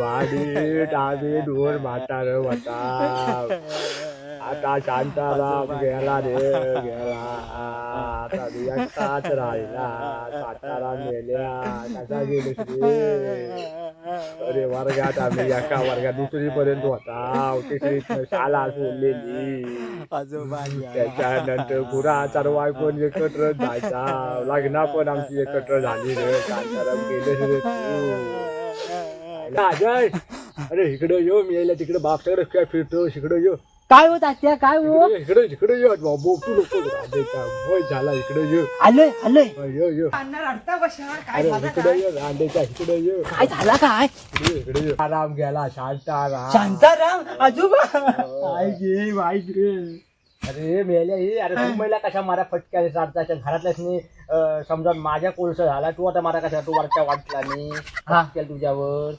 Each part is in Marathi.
वाडी डावी ढोर म्हातार होता आता शांताराम गेला रे गेला. आता एकटाच राहिला. साताराम गेल्या. कसा गेलो रे अरे वर्गात आम्ही एका वर्गात दुसरी पर्यंत होता तिसरी शाळा सोडलेली. त्याच्यानंतर पुरा सर्वाय पण एकत्र जायचा लग्न पण आमची एकत्र झाली रे. शांताराम गेले रे तू. अजय अरे इकडे येऊ मी यायला तिकडे बापसाकडे काय फिरतो? इकडे येऊ काय होत आत्या काय हो? इकडे इकडे ये बाबू तू नको वय झाला इकडे ये. आलोय आलोय. ये ये. अरे झालं इकडे काय? ये रांडेचा इकडे ये. काय झाला काय? इकडे इकडे ये. आराम गेला शांताराम. शांताराम आजोबा. काय गे वाईट रे अरे मेल्या ही अरे तू महिला कशा मारा फटक्या सारताच्या घरातल्याच समजा माझ्या कोळसा झाला तू आता मारा कशा? तू वरच्या वाटला नाही. हा. फटक्या तुझ्यावर.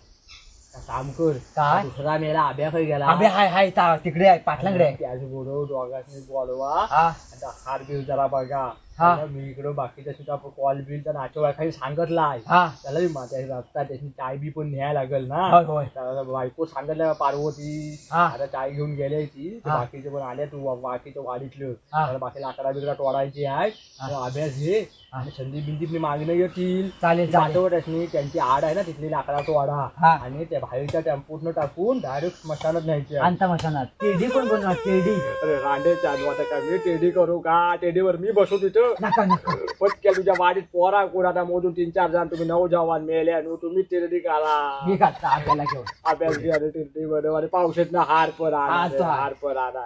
काम कर. काय? दुसरा मेला आभ्या खाई गेला. अबे हाय हाय ता- तिकडे आहे पाटलांकडे आहे. त्याच बोलव दोघांनी बोलवा. हा. आता हार बिल जरा बघा. हा. आता मी इकडं बाकीच्या सुद्धा कॉल बिल तर नाचोबाई खाली सांगितलाय हा त्याला बी माझ्या रस्ता त्याची चाय बी पण न्यायला लागेल ना होय होय त्याला बायको सांगितलं पार्वती हा. आता चाय घेऊन गेले ती ते हा. बाकीचे पण आले तू बाकीचं वाडीतलं हा. त्याला बाकी लाकडा बिकडा तोडायची आहे हा. तो अभ्यास घे हा. आणि संदीप बिंदीप मागणं येतील चालेल चालेल पाठवत त्यांची आड आहे ना तिथली लाकडा तो वाडा हा. आणि त्या बाहेरच्या टेम्पोतनं टाकून डायरेक्ट स्मशानात न्यायचे आहे. अंता मशानात टेडी कोण बनवा टेडी अरे रांडे चालू आता काय मी टेडी करू का टेडीवर मी बसू तिथं नका नका. पटक्या तुझ्या वाडीत पोरा कोण आता मोजून तीन चार जण तुम्ही नऊ जवान मेले आणि तुम्ही टेडी करा मी काढता आपल्याला घेऊन. अभ्यास घ्या टेडी बरोबर आणि पावसात ना हार पर तो हार. पर आला.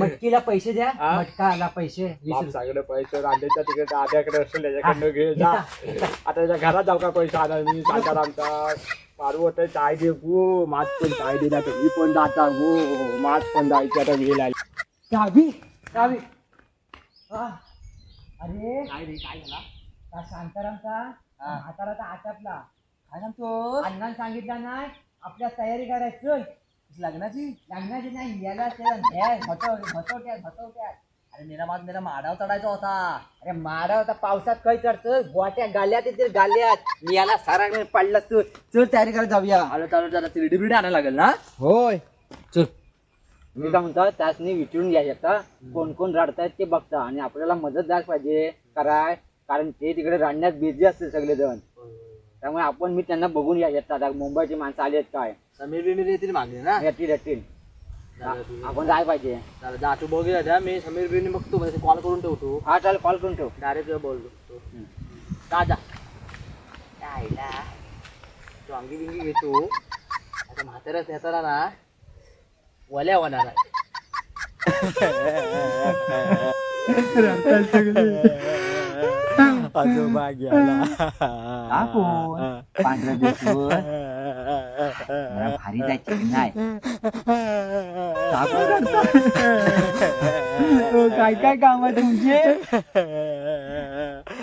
मटकीला पैसे द्या हा? मटकाला पैसे वीस बाप रुपये. सगळे पैसे रांडेच्या तिकडे दाद्याकडे असेल त्याच्याकडनं घे जा. आता त्याच्या घरात जाऊ का पैसा आणा मी सांगणार आमचा. पार्वत चाय दे गो. मात पण चाय दिला तर मी पण जाता गो. मात पण जायची आता वेळ आली चावी चावी हा. अरे. काय रे काय झाला? का शांतारामचा हाताला आटापला. काय सांगतो? अण्णान सांगितलं नाही आपल्या तयारी करायची. लग्नाची? लग्नाची नाही याला अरे मेरा माझ मेरा माडाव चढायचा होता. अरे मारा होता पावसात काय करतं गोट्या गाल्यात येतील गाल्यात. मी याला सारा पडला तू. चल तयारी करायला जाऊया. आलो चालू जरा तिरडी बिरडी आणायला लागेल ना? होय. चल. मी काय म्हणतो त्यासनी विचारून घ्यायचं कोण कोण रडतायत ते बघता. आणि आपल्याला मदत जायला पाहिजे. कराय कारण ते तिकडे रडण्यात बिझी असतील सगळेजण. त्यामुळे आपण मी त्यांना बघून या येतात आता मुंबईची माणसं आली आहेत काय? समीर बिमीर येतील मागणे ना? येतील येतील. आपण जाय पाहिजे. चालेल तू बघूया द्या मी समीर बिनी बघतो. म्हणजे कॉल करून ठेवतो. हा चालेल कॉल करून ठेव. डायरेक्ट बोलतो. जा आईला वांगी बिंगी घेतो. आता म्हाताऱ्याच येताना ना वल्या होणार आहे. आजोबा गेला. भारी जायची नाही? काय काय काम आहे तुमचे?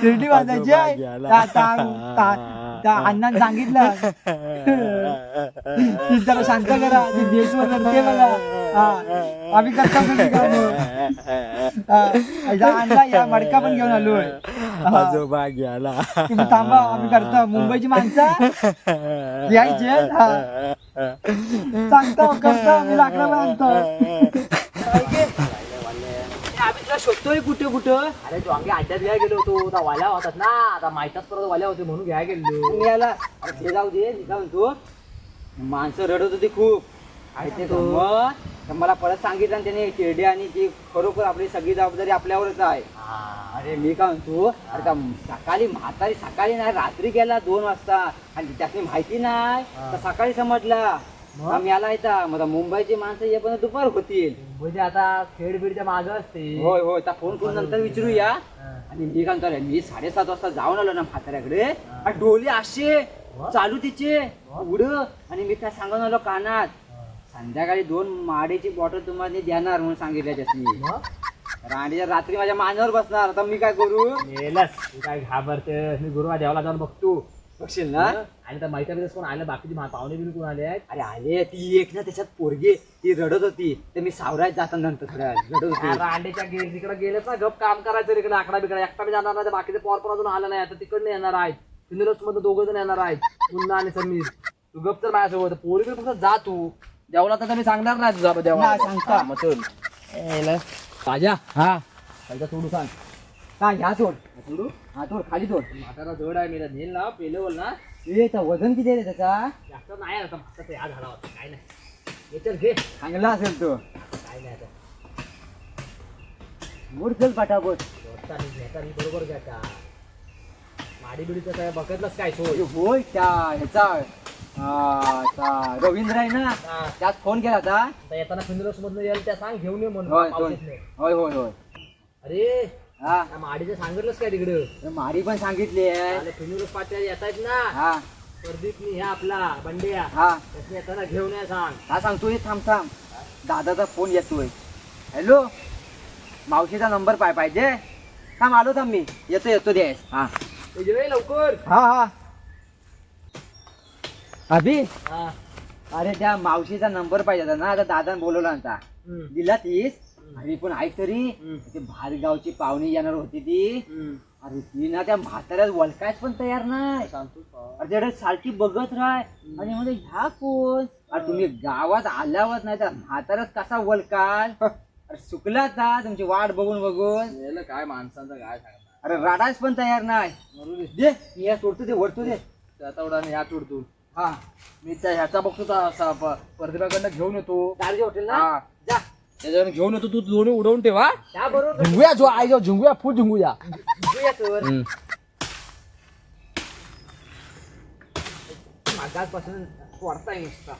शिर्डी वाजायची आहे? त्या अण्णांनी सांगितलं. ती जरा शांत करा ती देशवर करते बघा. हा. आम्ही करतो कामं. हा, आणला या मडका पण घेऊन आलोय हा. आजोबा गेला. तुम्ही थांबा आम्ही करतो. मुंबईची माणसं. यायची. आहेत. हा. सांगतो करतो. मी पण आणतो. तुला शोधतोय कुठे कुठं? अरे तू वांगे अड्ड्यात घ्यायला गेलो होतो आता वाल्या होतात ना आता माहितच परत वाल्या होते म्हणून घ्यायला गेलो मी याला अरे ते जाऊ दे मी काय म्हणतो माणसं रडत होती खूप. आणि ते तर मला परत सांगितलं ना त्याने शिर्डी आणि ती खरोखर आपली सगळी जबाबदारी आपल्यावरच आहे. अरे मी काय म्हणतो अरे का सकाळी म्हातारी सकाळी नाही रात्री गेला दोन वाजता. आणि त्यातली माहिती नाही तर सकाळी समजला? आम्ही आला येता मग आता मुंबईची माणसं ये पण दुपार होतील. म्हणजे आता खेड बीडच्या माग असते. होय होय. त्या फोन करून नंतर विचारूया. आणि मी काय म्हणतो मी साडेसात वाजता जाऊन आलो ना म्हाताऱ्याकडे. आणि डोली असे चालू तिचे. उड आणि मी काय सांगून आलो कानात. संध्याकाळी दोन माडेची बॉटल तुम्हाला देणार म्हणून सांगितलं त्यासनी. मग? राणीच्या रात्री माझ्या मानेवर बसणार. आता मी काय करू? तू काय घाबरते मी गुरुवा देवाला जाऊन बघतो. बघशील ना? आणि त्या माहिती बिरस कोण आलं? बाकीची मा- पाहुणे बिन कोण आले आहेत? अरे आले. ती एक ना त्याच्यात पोरगी ती रडत होती. तर मी सावरायत जाताना नंतर थोड्या वेळात रडत होती. रांडेच्या गे तिकडे गेलेच ना. गप काम करायचं तिकडे आकडा बिकडा. एकटा बी जाणार नाही. तर बाकीचे पॉर पण अजून आलं नाही. आता तिकडनं येणार आहेत. फिनोलक्समध्ये दोघं जण येणार आहेत. पुन्हा आणि समीर. तू गप तर माझ्यासोबत पोरीकडे फक्त जा तू. देवाला तर मी सांगणार नाही तुझा देवा नाही, सांगता. हा, मग चल. राजा. हा. सोडू सांग. काय ह्या सोड. सोडू हा सोड खाली सोड म्हातारा जड आहे मेरा नेल ना पेले बोल ना. ए त्या वजन किती आहे रे त्याचा? जास्त नाही आता म्हातारा या झाला होता काय नाही. ये चल घे. चांगला असेल तो. काय नाही आता. मूड चल मी मी बरोबर घ्यायचा माडी बिडीचं काय बघतलंच काय सोय होय त्या ह्याचा रवींद्र आहे ना. त्यात फोन केला होता. आता येताना फिनोलक्स मधनं यायला त्या सांग घेऊन ये म्हणून. होय. होय होय होय. अरे हा. माडीचं सांगितलंच काय तिकडं? मारी पण सांगितली आहे. फिनोलक्स पाट्या येत आहेत ना. हा. प्रदीपनी ह्या आपला बंड्या. हा. त्याने येताना घेऊन या सांग. हा सांगतोय थांब थांब. दादाचा फोन येतोय. हॅलो? मावशीचा नंबर पाय पाहिजे? थांब आलो थांब मी. येतो येतो द्यास हा. लवकर. हा हा. अभि? हा. अरे त्या मावशीचा नंबर पाहिजे होता ना. आता दादा बोलवला होता. हम्म. दिला तीस. अरे पण ऐक तरी. ते भातगावची पाहुणी येणार होती ती. अरे ती ना त्या म्हाताऱ्यात वलकायच पण तयार नाही? अरे त्याकडे सारखी बघत राह आणि म्हणजे ह्या कोण? अरे तुम्ही गावात आल्यावर नाही तर म्हाताऱ्यात कसा वलकाल अरे सुकला का तुमची वाट बघून बघून. याला काय माणसांचं काय सांगणार अरे रडायच पण तयार नाही. मरू दे. दे मी या सोडतो दे वरतो दे. त्याचा एवढा ह्या तोडतो. हा. मी त्या ह्याचा बघतो त्या असा प- परदीपाकडनं घेऊन येतो. गाडगे हॉटेल ना हा. जा. त्याच्याकडे घेऊन येतो तू दोन्ही उडवून ठेवा झिंगूया जो आई जो झिंगूया फुल झिंगूया. नुसता.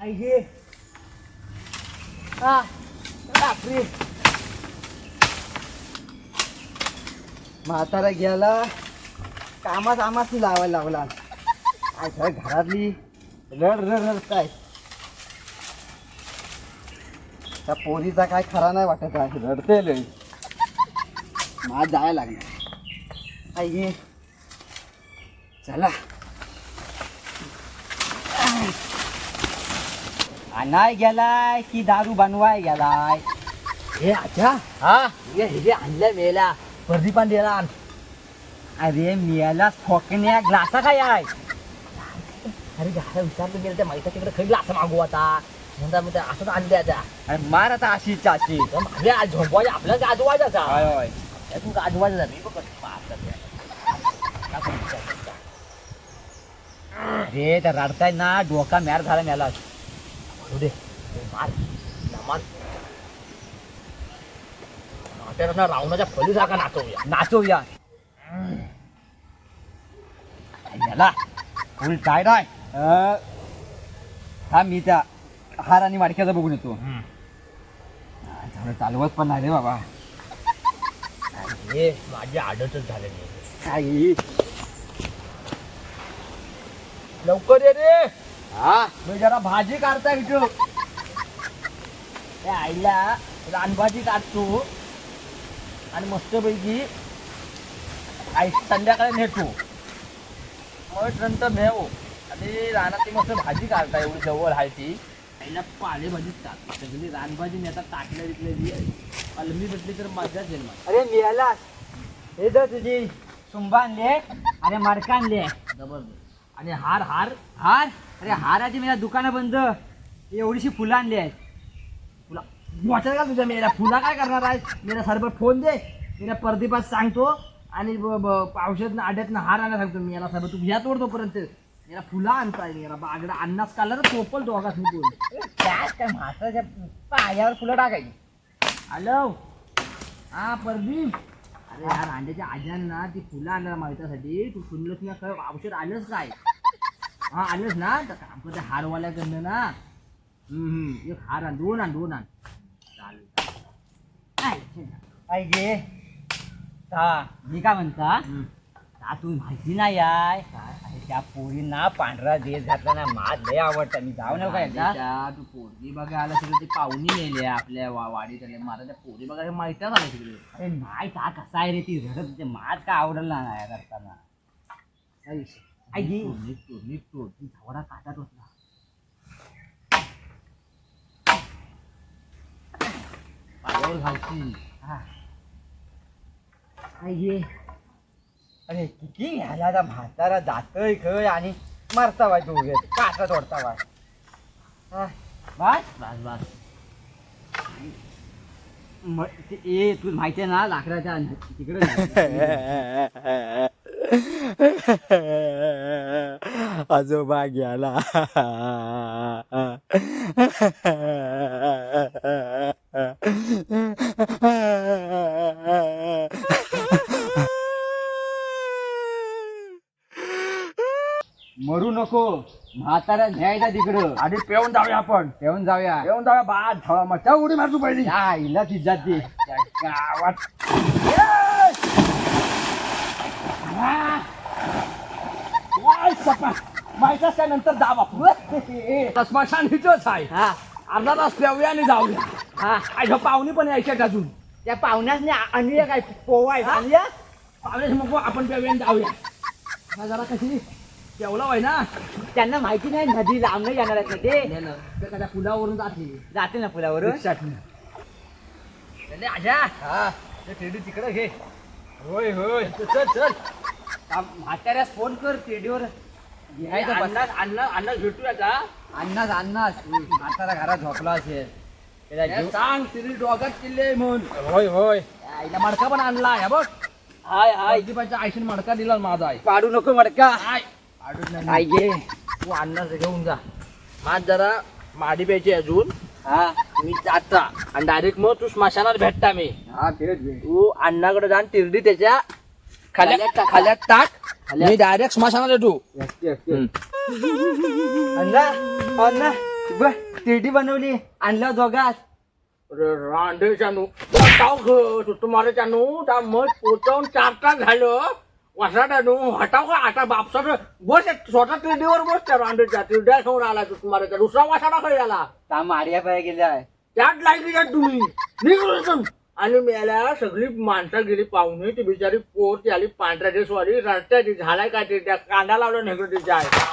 आई हा. बापरे. म्हातारा गेला. कामात आमाच लावायला लावला काय खरं घरातली रड रड रडताय त्या पोरीचा काय खरा नाही वाटत आहे रडते लय माझ जायला लागणार आई गे चला. आणाय गेलाय की दारू बनवाय गेलाय? हे अच्छा हा? हे हे आणल्या मेला. प्रदीपान दिला आण. अरे मियाला फोकण्या ग्लासा काय आहे. अरे घाला विचारलं गेलं त्या माहिती तिकडे खरी असं मागू आता. म्हणता मग असंच आणले आता. अरे मार आता अशी तर माझ्या आज झोपवायच्या आपल्या गाजवायचा होय होय. तू गाजवायचा मी बघ. काय? अरे त्या रडताय ना डोका मॅर झाला मेला दे मार नाट्याला रावणाच्या फली जागा नाचवूया. नाचवूया. मेला फुल टायड आहे हा मी त्या हार आणि वाडक्याचा बघून येतो. झालं चालवत पण नाही रे बाबा. हे माझी आदतच. काही. लवकर ये रे. हा? मी जरा भाजी काढता इथं. त्या आईला रानभाजी काढतो आणि मस्तपैकी आई संध्याकाळी नेतो. मग नंतर नेऊ आणि रानात ती मस्त भाजी काढता एवढी जवळ आहे ती. आईला पालेभाजीच टाक. सगळी रानभाजी नेतात टाकल्या तिथली अलमी भेटली तर मजा येईल मला. अरे मिळाला हे तर तुझी सुंबा आणले अरे मडका आणले जबरदस्त. आणि हार हार हार. अरे हाराची मी दुकानं बंद. एवढीशी फुलं आणली आहेत. फुला. वाटत का तुझ्या मेला फुला काय करणार आहे? मेरा सरबर फोन दे. मेरा परदीपात सांगतो. आणि पावसात आड्यातनं हार आणायला सांगतो. मी याला सरबर तू घ्या तोपर्यंत. याला फुला आणताय याला बागडा. अन्नास काढला तर चोपल तो आकाश मी बोल त्यात काय म्हाताच्या पायावर फुलं टाकायची. हॅलो? हा परदीप. अरे यार अंड्याच्या आज्यांना ती फुलं आणणार माहितीसाठी. तू सुनलंस ना काय औषध आलंच काय हा आलंच ना? तर काम करते हारवाल्याकडनं ना. हम्म. एक हार आण दोन आण दोन आण. चालेल चालेल. काय गे. हा मी काय म्हणता? हम्म. हा तू माहिती नाही आहे त्या पोरींना पांढरा ड्रेस घातला ना माझ लय आवडतं. मी जाऊ नका एकदा. त्या तू पोरगी बघा आला तिकडे ते पाहुणी नेले आपल्या वा- वाडीत आले. मला त्या पोरी बघा हे माहिती झालं तिकडे अरे नाही का कसा आहे रे ती रडत ते माझ का आवडलं नाही करताना? आई तोड. ती झावडा काटात होता. पायावर घालती ये. अरे किती घ्यायला आता म्हातारा जातोय खय आणि मारता बाय दोघे काटा तोडता बाय हा, बस बस बस. म- ते- ए तुला माहिती आहे ना लाकडाच्या तिकडे आजोबा गेला. मरू नको. म्हातारा न्यायचा तिकडं. आधी पेऊन जाऊया आपण. येऊन जाऊया. पेऊन जाऊया बाद धावा मचा उडी मारतो पहिली. या आईला ती जाते त्या गावात. सपा. माहितीच काय नंतर जा बापू. स्मशान हिचंच आहे. हा. अर्धा तास पेऊया आणि जाऊया. हा. आय पाहुणे पण यायच्यात अजून. त्या पाहुण्यासने आणूया काय? पोवाय आणूया पाहुणे मग आपण आणि जाऊया. आता जरा कशी? पेवला होय ना त्यांना माहिती नाही नदी लांब नाही जाणार आहेत ना ते पुलावरून जाते जाते ना पुलावरून. चले, आजा. हा. ते टेडी तिकडे घे. होय होय. चल चल त्या म्हाताऱ्यास फोन कर रेडिओवर घ्यायचं बस. अन्नाच अन्ना अन्नाच भेटूया का अन्नाच अन्नाच म्हातारा घरात झोपला असेल. त्याला हे घेऊ- सांग तिने डोगात किल्ले म्हणून. होय होय. आईला मडका पण आणला हे बघ. हाय हाय. दीपाच्या आईशीने मडका दिला माझा आई. पाडू नको मडका. आय घे तू अन्नाच घेऊन जा. माझ जरा माडी प्यायची अजून. हा. मी जाता. आणि डायरेक्ट मग तू स्मशानात भेटता मी. हा तू अण्णाकडे जा आणि तिरडी त्याच्या खाल्यात खाल्यात टाक. मी डायरेक्ट स्मशानात येतो. अण्णा अण्णा बर तिरडी बनवली. आणलं दोघात. रांडे चानू टाव तुम्हाला चानू त्या मग पोचवून चार तास झालं. वसाटानू हटाव का आता बापसा बस स्वतः तिरडीवर बस त्या रांडेच्या तिरड्या समोर आला तू तुम्हाला दुसरा वासाडा खाली आला. ता मारिया पाय गेलाय त्यात लायकीच्या तुम्ही. निघून. आणि मेल्या सगळी माणसं गेली पाहुणे ती बिचारी पोर ती आली पांढऱ्या ड्रेसवाली रस्त्याची झालाय काय ते त्या कांदा लावलं नेकडं तिच्या आहे.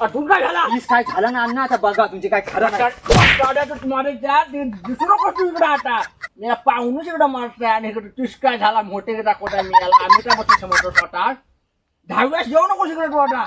अठून काय झाला. काय झालं ना अण्णा? आता बघा तुमचे काय खरं तुम्हाला त्या दुसरं कसं इकडं आता. मी पाहुणच इकडं मारताय आणि इकडे तुझ झाला मोठे दाखवता मी याला आम्ही काय मोठे समजतो स्वतः दहाव्यास जेवू नको इकडे वाटा